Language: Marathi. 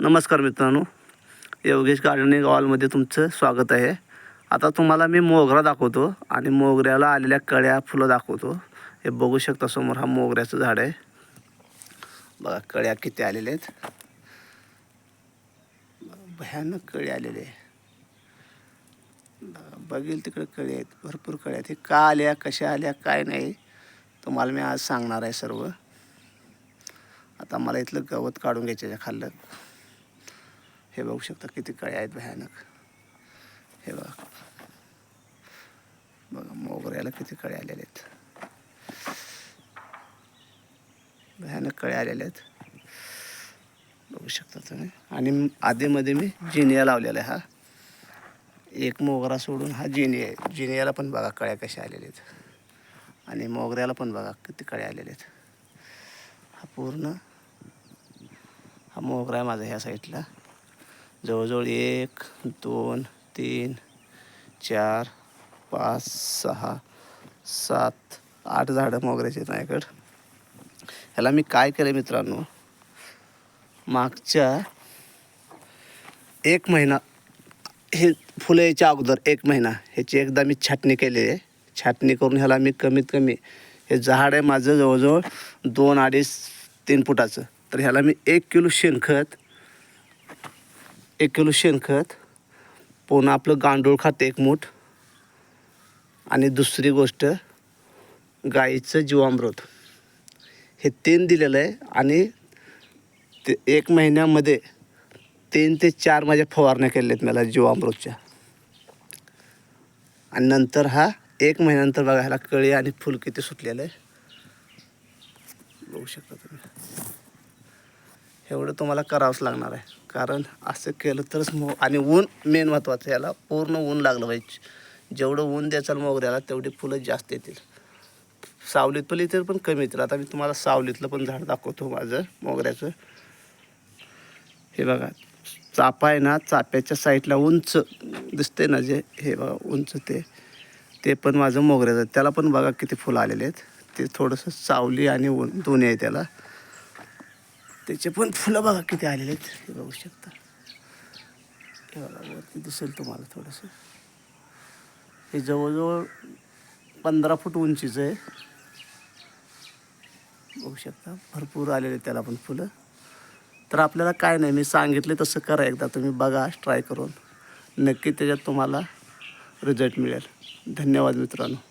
नमस्कार मित्रांनो. योगेश गार्डनिंग हॉलमध्ये तुमचं स्वागत आहे. आता तुम्हाला मी मोगरा दाखवतो आणि मोगऱ्याला आलेल्या कळ्या फुलं दाखवतो. हे बघू शकता समोर हा मोगऱ्याचं झाड आहे. बघा कळ्या किती आलेल्या आहेत. भयानक कळी आलेले आहे. बघेल तिकडे कळी आहेत. भरपूर कळ्या आहेत. हे का आल्या कशा आल्या काय नाही तुम्हाला मी आज सांगणार आहे सर्व. आता मला इथलं गवत काढून घ्यायचं आहे खाल्लं. हे बघू शकता किती कळे आहेत भयानक. हे बघा. बघा मोगऱ्याला किती कळे आलेले आहेत. भयानक कळे आलेले आहेत. बघू शकता तुम्ही. आणि आधीमध्ये मी जिनिया लावलेला आहे हा. एक मोगरा सोडून हा जिनिया आहे. जिनियाला पण बघा कळ्या कशा आलेल्या आहेत. आणि मोगऱ्याला पण बघा किती कळे आलेले आहेत. हा पूर्ण हा मोगरा आहे माझा ह्या साईडला. जवळजवळ एक दोन तीन चार पाच सहा सात आठ झाडं मोगऱ्याचे नायकड माझ्याकडं. ह्याला मी काय केलं मित्रांनो? मागच्या एक महिना हे फुलं यायच्या अगोदर एक महिना ह्याची एकदा मी छाटणी केली आहे. छाटणी करून ह्याला मी कमीत कमी हे झाड आहे माझं जवळजवळ दोन अडीच तीन फुटाचं. तर ह्याला मी एक किलो शेणखत एक किलो शेणखत पुन्हा आपलं गांडूळ खात एक मूठ आणि दुसरी गोष्ट गाईचं जीवामृत. हे तीन दिलेलं आहे आणि ते एक महिन्यामध्ये तीन ते चार माझ्या फवारण्या केल्या आहेत मला जीवामृतच्या. आणि नंतर हा एक महिन्यानंतर बघा ह्याला कळी आणि फुल किती सुटलेलं आहे. बघू शकता तुम्ही. एवढं तुम्हाला करावंच लागणार आहे. कारण असं केलं तरच मो आणि ऊन मेन महत्त्वाचं याला पूर्ण ऊन लागलं पाहिजे. जेवढं ऊन द्याचाल मोगऱ्याला तेवढी फुलं जास्त येतील. सावलीत पण येतील पण कमी येतील. आता मी तुम्हाला सावलीतलं पण झाड दाखवतो माझं मोगऱ्याचं. हे बघा चापा आहे ना चाप्याच्या साईडला उंच दिसते ना जे हे बघा उंच ते. ते पण माझं मोगऱ्याचं. आहे. त्याला पण बघा किती फुलं आलेले आहेत. ते थोडंसं सावली आणि ऊन दोन्ही आहे त्याला. त्याचे पण फुलं बघा किती आलेले आहेत. हे बघू शकता. हे बघा वरती दिसेल तुम्हाला थोडंसं. हे जवळजवळ पंधरा फूट उंचीचं आहे. बघू शकता भरपूर आलेले आहेत त्याला पण फुलं. तर आपल्याला काय नाही मी सांगितले तसं करा एकदा. तुम्ही बघा ट्राय करून. नक्की त्याच्यात तुम्हाला रिझल्ट मिळेल. धन्यवाद मित्रांनो.